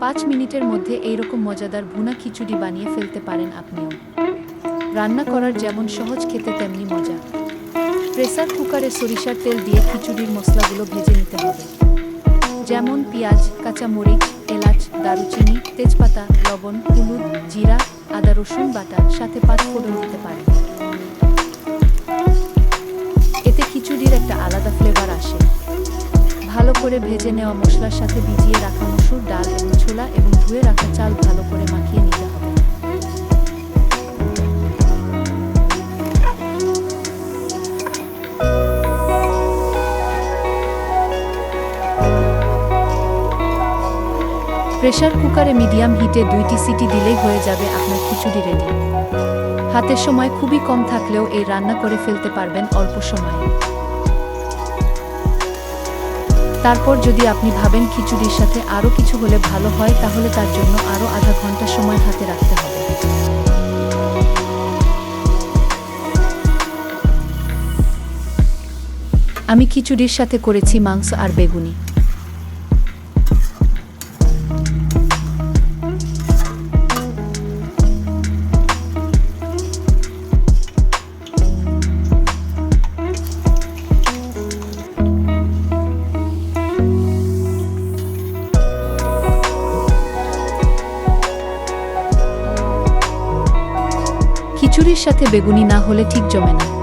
পাঁচ মিনিটের মধ্যে এইরকম মজাদার ভুনা খিচুড়ি বানিয়ে ফেলতে পারেন আপনিও। রান্না করার যেমন সহজ খেতে তেমনি মজা। প্রেসার কুকারে সরিষার তেল দিয়ে খিচুড়ির মশলাগুলো ভেজে নিতে হবে। যেমন পেঁয়াজ কাঁচা কাঁচামরিচ, এলাচ, দারুচিনি, তেজপাতা, লবণ, হলুদ, জিরা, আদা, রসুন বাটা সাথে পাঁচ ফোড়ন দিতে পারেন। করে ভেজে নেওয়া মশলার সাথে ভিজিয়ে রাখা মসুর ডাল এবং ছোলা এবং ধুয়ে রাখা চাল ভালো করে মাখিয়ে নিতে হবে। প্রেসার কুকারে মিডিয়াম হিটে দুইটি সিটি দিলেই হয়ে যাবে আপনার খিচুড়ি রেডি। হাতের সময় খুবই কম থাকলেও এই রান্না করে ফেলতে পারবেন অল্প সময়ে। তারপর যদি আপনি ভাবেন খিচুড়ির সাথে আরও কিছু হলে ভালো হয়, তাহলে তার জন্য আরও আধা ঘণ্টা সময় হাতে রাখতে হবে। আমি খিচুড়ির সাথে করেছি মাংস আর বেগুনি। খিচুড়ির সাথে বেগুনি না হলে ঠিক জমে না।